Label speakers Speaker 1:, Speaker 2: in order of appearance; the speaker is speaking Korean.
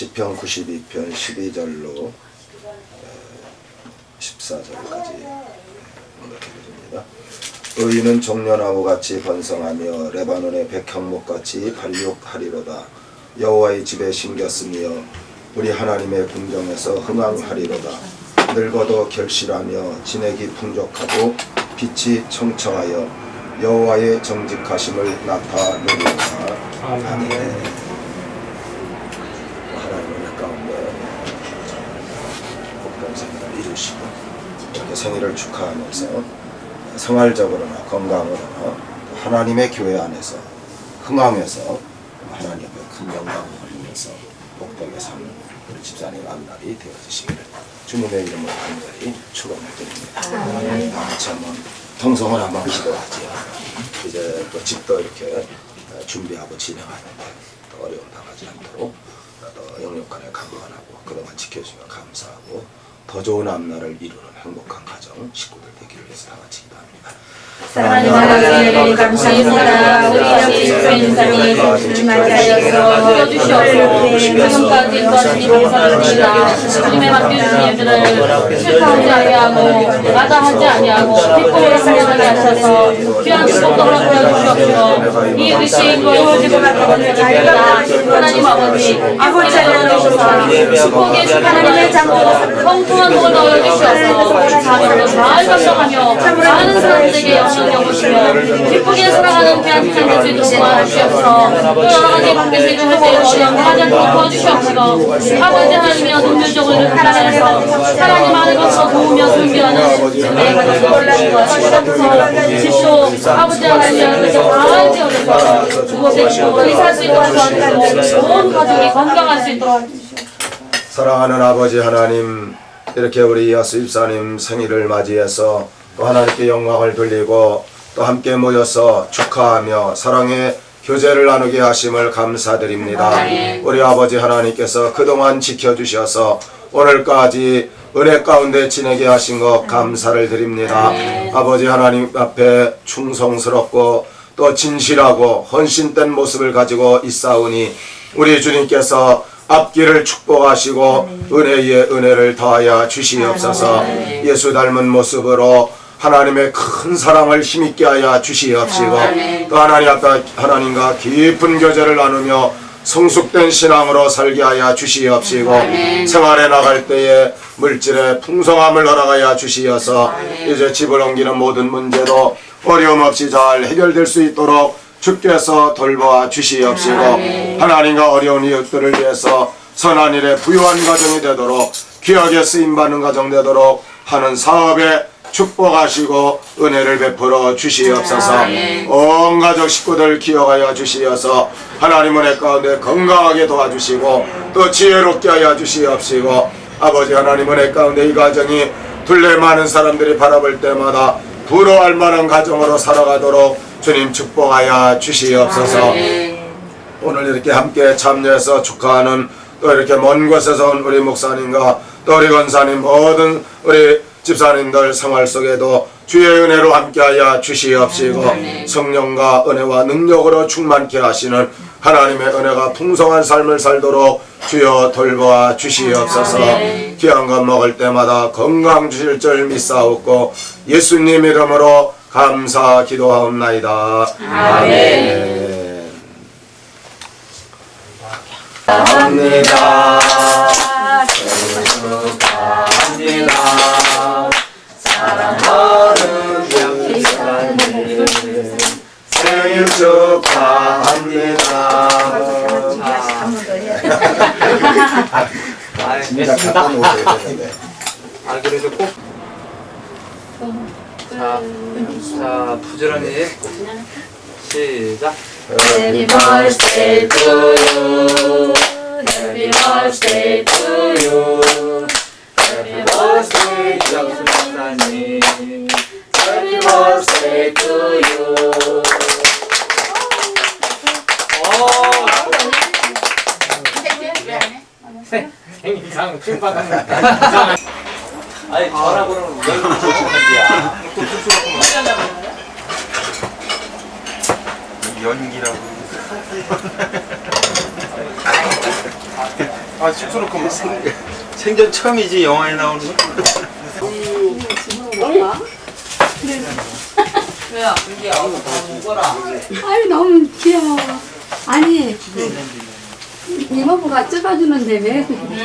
Speaker 1: 시편 92편 12절로 14절까지 읽어드립니다. 의인은 종려나무 같이 번성하며 레바논의 백향목 같이 발육하리로다. 여호와의 집에 심겼으며 우리 하나님의 궁정에서 흥왕하리로다. 늙어도 결실하며 진액이 풍족하고 빛이 청청하여 여호와의 정직하심을 나타내리로다. 아멘. 하나님의 가운데 생일을 이루시고 이렇게 생일을 축하하면서 생활적으로나 건강으로나 하나님의 교회 안에서 흥왕해서 하나님 앞에 큰 영광을 돌리면서 복되게 사는 우리 집사님 앞날이 되어주시기를 주님의 이름으로 간절히 축원을 드립니다. 다 같이 한번 통성을 한번 기도하지요. 이제 또 집도 이렇게 준비하고 진행하는데 또 어려움 당하지 않도록 또 영육간에 강건하고 그동안 지켜주시면 감사하고 더 좋은 앞날을 이루는 행복한 식구들 되기를 위해서 다 같이 기도합니다.
Speaker 2: 하나님 아버지 감사합니다. 우리 주님의 것을 맞이하여서 주시옵소서 지금까지 도와주신 감사드립니다. 주님의 맡겨주신 일들을 실패하지 아니하고 마다하지 아니하고 기쁨으로 살아가게 하셔서 귀한 축복도 허락하여 주시옵소서 이 의식을 가지고 나가는 자리가 하나님 아버지 아버지 살려주셔서 축복의 하나님의 장도丰富한 복을 넣어 주시옵소서 자녀로 잘 감당하며 많은 사람들에게 영광을 여기시며 기쁘게 살아가는 될수 있도록 도와주시옵소서. 또 여러 가지 밖에서 일을 할때 어려움 하지 않도록 도와주시옵소서. 아버지 하나님이여 능률적으로 이렇게 살아내서 하나님 안에서 도우며 섬기하는 내 가족을 도와주시옵소서. 집도 아버지 하나님이여 이렇게 잘 지어져서 그곳에 기쁘게 살수 있도록 도와주시고 온 가족이 건강할 수 있도록.
Speaker 1: 사랑하는 아버지 하나님 이렇게 우리 야수 입사님 생일을 맞이해서 또 하나님께 영광을 돌리고 또 함께 모여서 축하하며 사랑의 교제를 나누게 하심을 감사드립니다. 우리 아버지 하나님께서 그동안 지켜주셔서 오늘까지 은혜 가운데 지내게 하신 것 감사를 드립니다. 아버지 하나님 앞에 충성스럽고 또 진실하고 헌신된 모습을 가지고 있사오니 우리 주님께서 앞길을 축복하시고 은혜의 은혜를 더하여 주시옵소서. 예수 닮은 모습으로 하나님의 큰 사랑을 힘있게 하여 주시옵시고 또 하나님 앞에 하나님과 깊은 교제를 나누며 성숙된 신앙으로 살게 하여 주시옵시고 생활에 나갈 때에 물질의 풍성함을 허락하여 주시어서 이제 집을 옮기는 모든 문제도 어려움 없이 잘 해결될 수 있도록 주께서 돌보아 주시옵시고 하나님과 어려운 이웃들을 위해서 선한 일에 부유한 가정이 되도록 귀하게 쓰임받는 가정 되도록 하는 사업에 축복하시고 은혜를 베풀어 주시옵소서. 온 가족 식구들 기억하여 주시어서 하나님 은혜 가운데 건강하게 도와주시고 또 지혜롭게 하여 주시옵시고 아버지 하나님 은혜 가운데 이 가정이 둘레 많은 사람들이 바라볼 때마다 부러워할 만한 가정으로 살아가도록 주님 축복하여 주시옵소서. 오늘 이렇게 함께 참여해서 축하하는 또 이렇게 먼 곳에서 온 우리 목사님과 또 우리 권사님 모든 우리 집사님들 생활 속에도 주의 은혜로 함께하여 주시옵시고 성령과 은혜와 능력으로 충만케 하시는 하나님의 은혜가 풍성한 삶을 살도록 주여 돌보아 주시옵소서. 귀한 것 먹을 때마다 건강 주실 줄 믿사옵고 예수님 이름으로 감사 기도하옵나이다. 아멘 합니다 축하합니다 사랑하는 양사님 생일 축하합니다. 진짜 갖다 놓으셔야 되는데
Speaker 3: 아 그래도 꼭. 자, 자 부지런히 시작.
Speaker 2: Happy birthday to you. Happy birthday to you. Happy birthday to
Speaker 3: 이학수 박사님.
Speaker 2: Happy birthday to you.
Speaker 3: 어. 생일상 축받는 아니 왜 그러시는지야.
Speaker 4: 연기라고 아 쑥스럽구만.
Speaker 5: 생전 처음이지 영화에 나오는 거.
Speaker 6: 아이 너무 귀여워. 아니 이모부가 찍어주는데 왜 그렇게